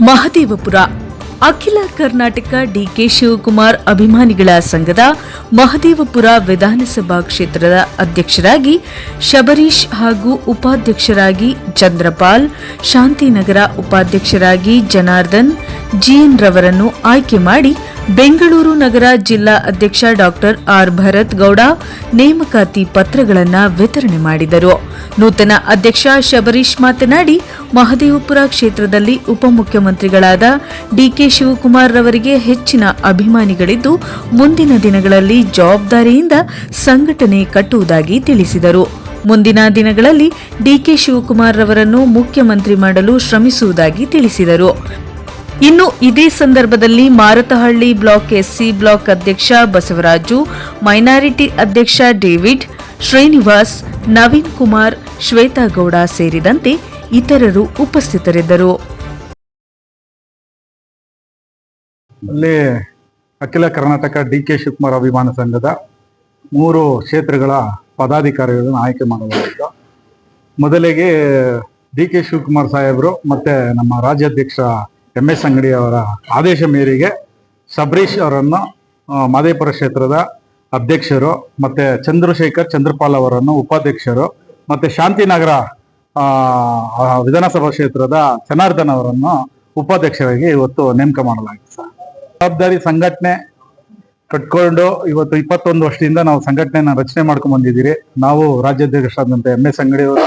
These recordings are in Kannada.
ಮಹದೇವಪುರ. ಅಖಿಲ ಕರ್ನಾಟಕ ಡಿಕೆ ಶಿವಕುಮಾರ್ ಅಭಿಮಾನಿಗಳ ಸಂಘದ ಮಹದೇವಪುರ ವಿಧಾನಸಭಾ ಕ್ಷೇತ್ರದ ಅಧ್ಯಕ್ಷರಾಗಿ ಶಬರೀಶ್ ಹಾಗೂ ಉಪಾಧ್ಯಕ್ಷರಾಗಿ ಚಂದ್ರಪಾಲ್, ಶಾಂತಿನಗರ ಉಪಾಧ್ಯಕ್ಷರಾಗಿ ಜನಾರ್ದನ್, ಜಿಎನ್ ರವರನ್ನು ಆಯ್ಕೆ ಮಾಡಿ ಬೆಂಗಳೂರು ನಗರ ಜಿಲ್ಲಾ ಅಧ್ಯಕ್ಷ ಡಾಕ್ಟರ್ ಆರ್ ಭರತ್ ಗೌಡ ನೇಮಕಾತಿ ಪತ್ರಗಳನ್ನು ವಿತರಣೆ ಮಾಡಿದರು. ನೂತನ ಅಧ್ಯಕ್ಷ ಶಬರೀಶ್ ಮಾತನಾಡಿ, ಮಹದೇವಪುರ ಕ್ಷೇತ್ರದಲ್ಲಿ ಉಪಮುಖ್ಯಮಂತ್ರಿಗಳಾದ ಡಿಕೆ ಶಿವಕುಮಾರ್ ರವರಿಗೆ ಹೆಚ್ಚಿನ ಅಭಿಮಾನಿಗಳಿದ್ದು, ಮುಂದಿನ ದಿನಗಳಲ್ಲಿ ಜವಾಬ್ದಾರಿಯಿಂದ ಸಂಘಟನೆ ಕಟ್ಟುವುದಾಗಿ ತಿಳಿಸಿದರು. ಮುಂದಿನ ದಿನಗಳಲ್ಲಿ ಡಿಕೆ ಶಿವಕುಮಾರ್ ರವರನ್ನು ಮುಖ್ಯಮಂತ್ರಿ ಮಾಡಲು ಶ್ರಮಿಸುವುದಾಗಿ ತಿಳಿಸಿದರು. ಇನ್ನು ಇದೇ ಸಂದರ್ಭದಲ್ಲಿ ಮಾರತಹಳ್ಳಿ ಬ್ಲಾಕ್ ಎಸ್ಸಿ ಬ್ಲಾಕ್ ಅಧ್ಯಕ್ಷ ಬಸವರಾಜು, ಮೈನಾರಿಟಿ ಅಧ್ಯಕ್ಷ ಡೇವಿಡ್, ಶ್ರೀನಿವಾಸ್, ನವೀನ್ ಕುಮಾರ್ ಶ್ವೇತಾಗೌಡ ಸೇರಿದಂತೆ ಇತರರು ಉಪಸ್ಥಿತರಿದ್ದರು. ಅಲ್ಲಿ ಅಖಿಲ ಕರ್ನಾಟಕ ಡಿ ಕೆ ಶಿವಕುಮಾರ್ ಅಭಿಮಾನ ಸಂಘದ ಮೂರು ಕ್ಷೇತ್ರಗಳ ಪದಾಧಿಕಾರಿಗಳನ್ನು ಆಯ್ಕೆ ಮಾಡಲಾಗಿತ್ತು. ಮೊದಲಿಗೆ ಡಿ ಕೆ ಶಿವಕುಮಾರ್ ಸಾಹೇಬರು ಮತ್ತೆ ನಮ್ಮ ರಾಜ್ಯಾಧ್ಯಕ್ಷ ಎಂ ಎಸ್ ಅಂಗಡಿ ಅವರ ಆದೇಶ ಮೇರೆಗೆ ಸಬರೀಶ್ ಅವರನ್ನು ಮಾದೇಪುರ ಕ್ಷೇತ್ರದ ಅಧ್ಯಕ್ಷರು ಮತ್ತೆ ಚಂದ್ರಶೇಖರ್ ಚಂದ್ರಪಾಲ್ ಅವರನ್ನು ಉಪಾಧ್ಯಕ್ಷರು ಮತ್ತೆ ಶಾಂತಿನಗರ ವಿಧಾನಸಭಾ ಕ್ಷೇತ್ರದ ಜನಾರ್ದನ್ ಅವರನ್ನು ಉಪಾಧ್ಯಕ್ಷರಾಗಿ ಇವತ್ತು ನೇಮಕ ಮಾಡಲಾಗಿದೆ ಸರ್. ಜವಾಬ್ದಾರಿ ಸಂಘಟನೆ ಕಟ್ಕೊಂಡು ಇವತ್ತು ಇಪ್ಪತ್ತೊಂದು ವರ್ಷದಿಂದ ನಾವು ಸಂಘಟನೆಯನ್ನು ರಚನೆ ಮಾಡ್ಕೊಂಡು ಬಂದಿದ್ದೀರಿ. ನಾವು ರಾಜ್ಯಾಧ್ಯಕ್ಷರಾದಂತೆ ಎಂ ಎಸ್ ಅಂಗಡಿ ಅವರು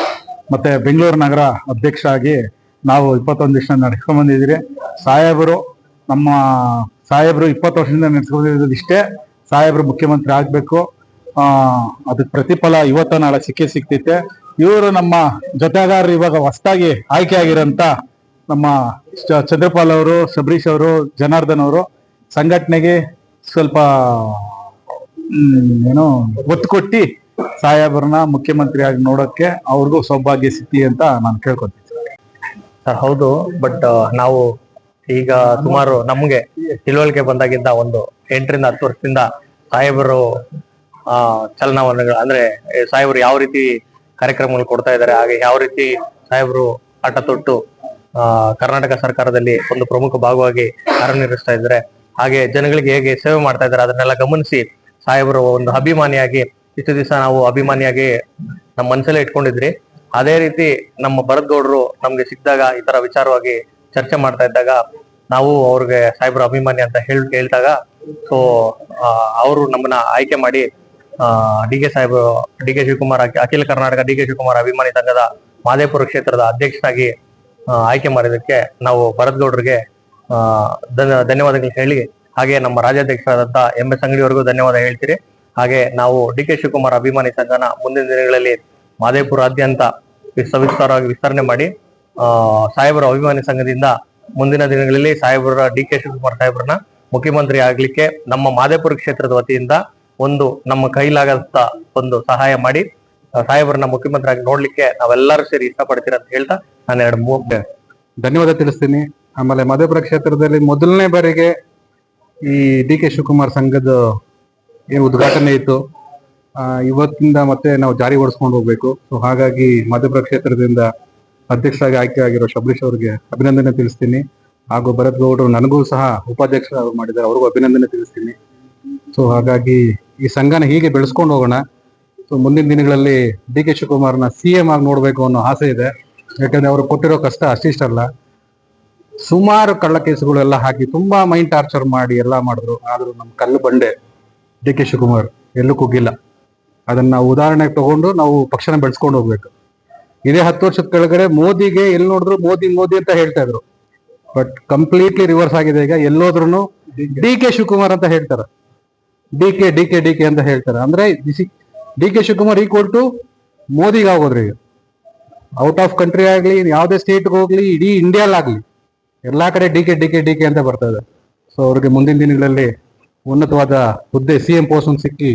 ಮತ್ತೆ ಬೆಂಗಳೂರು ನಗರ ಅಧ್ಯಕ್ಷ ಆಗಿ ನಾವು ಇಪ್ಪತ್ತೊಂದು ದಿವಸ ನಡೆಸ್ಕೊಂಡ್ ಸಾಹೇಬರು, ನಮ್ಮ ಸಾಹೇಬರು ಇಪ್ಪತ್ತು ವರ್ಷದಿಂದ ನಡೆಸ್ಕೊಂಡ್ ಬಂದಿರೋದು ಇಷ್ಟೇ. ಸಾಹೇಬರು ಮುಖ್ಯಮಂತ್ರಿ ಆಗಬೇಕು. ಅದಕ್ಕೆ ಪ್ರತಿಫಲ ಇವತ್ತ ನಾಳೆ ಸಿಕ್ಕೇ ಸಿಕ್ತೈತೆ ಇವರು ನಮ್ಮ ಜೊತೆಗಾರರು ಇವಾಗ ಹೊಸದಾಗಿ ಆಯ್ಕೆ ಆಗಿರೋಂಥ ನಮ್ಮ ಚಂದ್ರಪಾಲ್ ಅವರು, ಸಬರೀಶ್ ಅವರು, ಜನಾರ್ದನ್ ಅವರು ಸಂಘಟನೆಗೆ ಸ್ವಲ್ಪ ಏನು ಒತ್ತು ಕೊಟ್ಟು ಸಾಹೇಬರನ್ನ ಮುಖ್ಯಮಂತ್ರಿಯಾಗಿ ನೋಡೋಕ್ಕೆ ನೋಡೋಕೆ ಅವ್ರಿಗೂ ಸೌಭಾಗ್ಯ ಸಿಕ್ತಿ ಅಂತ ನಾನು ಕೇಳ್ಕೊತೀನಿ. ಹೌದು ಬಟ್ ನಾವು ಈಗ ಸುಮಾರು ನಮ್ಗೆ ತಿಳುವಳಿಕೆ ಬಂದಾಗಿಂದ ಒಂದು ಎಂಟರಿಂದ ಹತ್ತು ವರ್ಷದಿಂದ ಸಾಹೇಬರು, ಆ, ಚಲನವಲನಗಳು, ಅಂದ್ರೆ ಸಾಹೇಬರು ಯಾವ ರೀತಿ ಕಾರ್ಯಕ್ರಮಗಳು ಕೊಡ್ತಾ ಇದ್ದಾರೆ, ಹಾಗೆ ಯಾವ ರೀತಿ ಸಾಹೇಬರು ಆಟ ತೊಟ್ಟು, ಆ, ಕರ್ನಾಟಕ ಸರ್ಕಾರದಲ್ಲಿ ಒಂದು ಪ್ರಮುಖ ಭಾಗವಾಗಿ ಕಾರ್ಯನಿರ್ವಹಿಸ್ತಾ ಇದ್ದಾರೆ, ಹಾಗೆ ಜನಗಳಿಗೆ ಹೇಗೆ ಸೇವೆ ಮಾಡ್ತಾ ಇದ್ದಾರೆ, ಅದನ್ನೆಲ್ಲ ಗಮನಿಸಿ ಸಾಹೇಬರು ಒಂದು ಅಭಿಮಾನಿಯಾಗಿ, ಇಷ್ಟು ದಿವಸ ನಾವು ಅಭಿಮಾನಿಯಾಗಿ ನಮ್ಮ ಮನಸ್ಸಲ್ಲೇ ಇಟ್ಕೊಂಡಿದ್ರಿ. ಅದೇ ರೀತಿ ನಮ್ಮ ಭರತ್ ಗೌಡರು ನಮ್ಗೆ ಸಿಕ್ಕಿದಾಗ ಈ ತರ ವಿಚಾರವಾಗಿ ಚರ್ಚೆ ಮಾಡ್ತಾ ಇದ್ದಾಗ ನಾವು ಅವ್ರಿಗೆ ಸಾಹೇಬ್ರ ಅಭಿಮಾನಿ ಅಂತ ಹೇಳಿ, ಹೇಳ್ದಾಗ ಸೊ ಅವರು ನಮ್ಮನ್ನ ಆಯ್ಕೆ ಮಾಡಿ ಡಿ ಕೆ ಸಾಹೇಬ್, ಡಿ ಕೆ ಶಿವಕುಮಾರ್ ಅಖಿಲ ಕರ್ನಾಟಕ ಡಿ ಕೆ ಶಿವಕುಮಾರ್ ಅಭಿಮಾನಿ ಸಂಘದ ಮಾದೇಪುರ ಕ್ಷೇತ್ರದ ಅಧ್ಯಕ್ಷರಾಗಿ ಆಯ್ಕೆ ಮಾಡಿದ್ದಕ್ಕೆ ನಾವು ಭರತ್ ಗೌಡ್ರಿಗೆ ಧನ್ಯವಾದಗಳು ಹೇಳಿ, ಹಾಗೆ ನಮ್ಮ ರಾಜ್ಯಾಧ್ಯಕ್ಷರಾದಂತ ಎಂ ಎಸ್ ಅಂಗಡಿಯವರೆಗೂ ಧನ್ಯವಾದ ಹೇಳ್ತೀರಿ. ಹಾಗೆ ನಾವು ಡಿ ಕೆ ಶಿವಕುಮಾರ್ ಅಭಿಮಾನಿ ಸಂಘನ ಮುಂದಿನ ದಿನಗಳಲ್ಲಿ ಮಾದೇಪುರಾದ್ಯಂತ ಸವಿಸ್ತಾರವಾಗಿ ವಿಸ್ತರಣೆ ಮಾಡಿ ಸಾಹೇಬರ ಅಭಿಮಾನಿ ಸಂಘದಿಂದ ಮುಂದಿನ ದಿನಗಳಲ್ಲಿ ಸಾಹೇಬರ ಡಿ ಕೆ ಶಿವಕುಮಾರ್ ಸಾಹೇಬರನ್ನ ಮುಖ್ಯಮಂತ್ರಿ ಆಗ್ಲಿಕ್ಕೆ ನಮ್ಮ ಮಾದೇಪುರ ಕ್ಷೇತ್ರದ ವತಿಯಿಂದ ಒಂದು ನಮ್ಮ ಕೈಲಾಗಂತ ಒಂದು ಸಹಾಯ ಮಾಡಿ ಸಾಹೇಬರನ್ನ ಮುಖ್ಯಮಂತ್ರಿ ಆಗಿ ನೋಡ್ಲಿಕ್ಕೆ ನಾವೆಲ್ಲರೂ ಸೇರಿ ಇಷ್ಟಪಡ್ತೀರ ಅಂತ ಹೇಳ್ತಾ ನಾನು ಎರಡು ಮೂ ಧನ್ಯವಾದ ತಿಳಿಸ್ತೀನಿ. ಆಮೇಲೆ ಮಾದೇಪುರ ಕ್ಷೇತ್ರದಲ್ಲಿ ಮೊದಲನೇ ಬಾರಿಗೆ ಈ ಡಿ ಕೆ ಶಿವಕುಮಾರ್ ಸಂಘದ ಏನು ಉದ್ಘಾಟನೆ ಇತ್ತು. ಇವತ್ತಿಂದ ಮತ್ತೆ ನಾವು ಜಾರಿಗೊಳಿಸ್ಕೊಂಡು ಹೋಗ್ಬೇಕು. ಸೊ ಹಾಗಾಗಿ ಮಧುಪುರ ಕ್ಷೇತ್ರದಿಂದ ಅಧ್ಯಕ್ಷರಾಗಿ ಆಯ್ಕೆ ಆಗಿರೋ ಶಬರೀಶ್ ಅವರಿಗೆ ಅಭಿನಂದನೆ ತಿಳಿಸ್ತೀನಿ. ಹಾಗೂ ಭರತ್ ಗೌಡರು ನನಗೂ ಸಹ ಉಪಾಧ್ಯಕ್ಷ ಮಾಡಿದ್ದಾರೆ. ಅವ್ರಿಗೂ ಅಭಿನಂದನೆ ತಿಳಿಸ್ತೀನಿ. ಸೊ ಹಾಗಾಗಿ ಈ ಸಂಘನ ಹೀಗೆ ಬೆಳೆಸ್ಕೊಂಡು ಹೋಗೋಣ. ಸೊ ಮುಂದಿನ ದಿನಗಳಲ್ಲಿ ಡಿ ಕೆ ಶಿವಕುಮಾರ್ನ ಸಿ ಎಂ ಆಗಿ ನೋಡಬೇಕು ಅನ್ನೋ ಆಸೆ ಇದೆ. ಯಾಕಂದ್ರೆ ಅವರು ಕೊಟ್ಟಿರೋ ಕಷ್ಟ ಅಷ್ಟಿಷ್ಟಲ್ಲ ಸುಮಾರು ಕಳ್ಳ ಕೇಸುಗಳೆಲ್ಲ ಹಾಕಿ ತುಂಬಾ ಮೈಂಡ್ ಟಾರ್ಚರ್ ಮಾಡಿ ಎಲ್ಲ ಮಾಡಿದ್ರು. ಆದ್ರೂ ನಮ್ಮ ಕಲ್ಲು ಬಂಡೆ ಡಿ ಕೆ ಶಿವಕುಮಾರ್ ಎಲ್ಲೂ ಕುಗ್ಗಿಲ್ಲ. ಅದನ್ನ ಉದಾಹರಣೆಗೆ ತಗೊಂಡು ನಾವು ಪಕ್ಷನ ಬೆಳೆಸ್ಕೊಂಡು ಹೋಗ್ಬೇಕು. ಇದೇ ಹತ್ತು ವರ್ಷದ ಕೆಳಗಡೆ ಮೋದಿಗೆ ಎಲ್ಲಿ ನೋಡಿದ್ರು ಮೋದಿ ಮೋದಿ ಅಂತ ಹೇಳ್ತಾ ಇದ್ರು. ಬಟ್ ಕಂಪ್ಲೀಟ್ಲಿ ರಿವರ್ಸ್ ಆಗಿದೆ ಈಗ. ಎಲ್ಲೋದ್ರು ಡಿ ಕೆ ಶಿವಕುಮಾರ್ ಅಂತ ಹೇಳ್ತಾರೆ. D K D K D K ಅಂತ ಹೇಳ್ತಾರೆ. ಅಂದ್ರೆ D K Shivakumar equal to ಮೋದಿಗೆ ಆಗೋದ್ರಿ ಈಗ. ಔಟ್ ಆಫ್ ಕಂಟ್ರಿ ಆಗಲಿ ಯಾವುದೇ ಸ್ಟೇಟ್ಗೆ ಹೋಗ್ಲಿ, ಇಡೀ ಇಂಡಿಯಾಲಾಗ್ಲಿ ಎಲ್ಲಾ ಕಡೆ D K D K D K ಅಂತ ಬರ್ತಾ ಇದೆ. ಸೊ ಅವ್ರಿಗೆ ಮುಂದಿನ ದಿನಗಳಲ್ಲಿ ಉನ್ನತವಾದ ಹುದ್ದೆ, ಸಿ ಎಂ ಪೋಸ್ಟ್ ಒಂದು ಸಿಕ್ಕಿ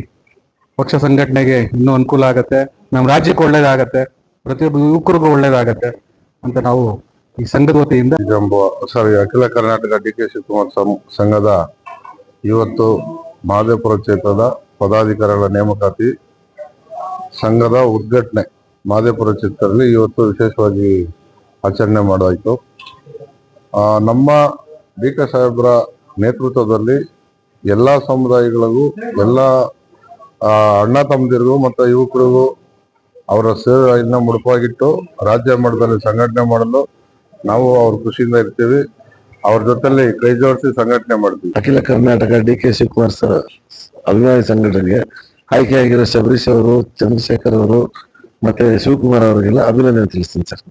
ಪಕ್ಷ ಸಂಘಟನೆಗೆ ಇನ್ನೂ ಅನುಕೂಲ ಆಗತ್ತೆ. ನಮ್ಮ ರಾಜ್ಯಕ್ಕೆ ಒಳ್ಳೇದಾಗತ್ತೆ. ಪ್ರತಿಯೊಬ್ಬ ಯುವಕರಿಗೂ ಒಳ್ಳೇದಾಗತ್ತೆ ಅಂತ ನಾವು ಈ ಸಂಘದ ವತಿಯಿಂದ ಸರಿ, ಅಖಿಲ ಕರ್ನಾಟಕ ಡಿ ಕೆ ಶಿವಕುಮಾರ್ ಸಂಘದ ಇವತ್ತು ಮಹದೇವಪುರ ಕ್ಷೇತ್ರದ ಪದಾಧಿಕಾರಿಗಳ ನೇಮಕಾತಿ ಸಂಘದ ಉದ್ಘಾಟನೆ ಮಹದೇವಪುರ ಕ್ಷೇತ್ರದಲ್ಲಿ ಇವತ್ತು ವಿಶೇಷವಾಗಿ ಆಚರಣೆ ಮಾಡಾಯಿತು. ನಮ್ಮ ಡಿ ಕೆ ಸಾಹೇಬ್ರ ನೇತೃತ್ವದಲ್ಲಿ ಎಲ್ಲ ಸಮುದಾಯಗಳಿಗೂ ಎಲ್ಲ ಅಣ್ಣ ತಮ್ಮದಿರಿಗೂ ಮತ್ತು ಯುವಕರಿಗೂ ಅವರ ಸೇವೆಯನ್ನು ಮುಡುಪಾಗಿಟ್ಟು ರಾಜ್ಯ ಮಟ್ಟದಲ್ಲಿ ಸಂಘಟನೆ ಮಾಡಲು ನಾವು ಅವ್ರ ಖುಷಿಯಿಂದ ಇರ್ತೀವಿ. ಅವ್ರ ಜೊತೆಲಿ ಕೈ ಜೋಡಿಸಿ ಸಂಘಟನೆ ಮಾಡ್ತೀವಿ. ಅಖಿಲ Karnataka D K Shivakumar sir, ಅಭಿಮಾನಿ ಸಂಘಟನೆಗೆ ಆಯ್ಕೆಯಾಗಿರೋ ಶಬರೀಶ್ ಅವರು, ಚಂದ್ರಶೇಖರ್ ಅವರು ಮತ್ತೆ ಶಿವಕುಮಾರ್ ಅವರಿಗೆಲ್ಲ ಅಭಿನಂದನೆ ತಿಳಿಸ್ತೀನಿ ಸರ್.